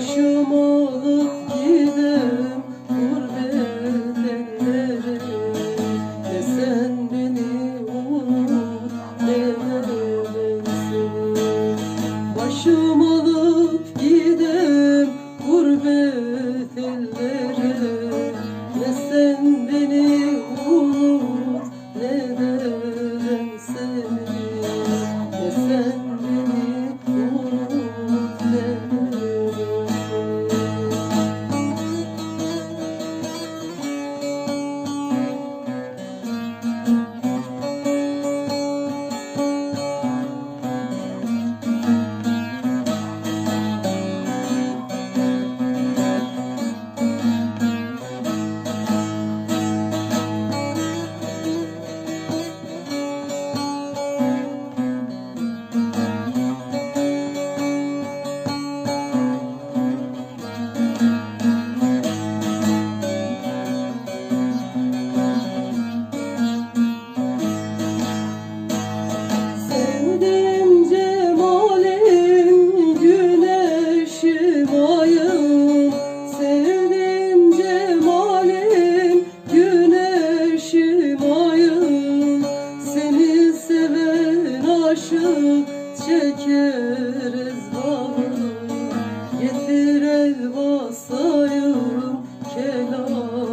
Başım alıp gidem gurbet ellere Ne sen beni unut ne de ben Başım alıp gidem gurbet ellere. Ne sen beni unut başı çekeriz bağını Getir el basayım kelam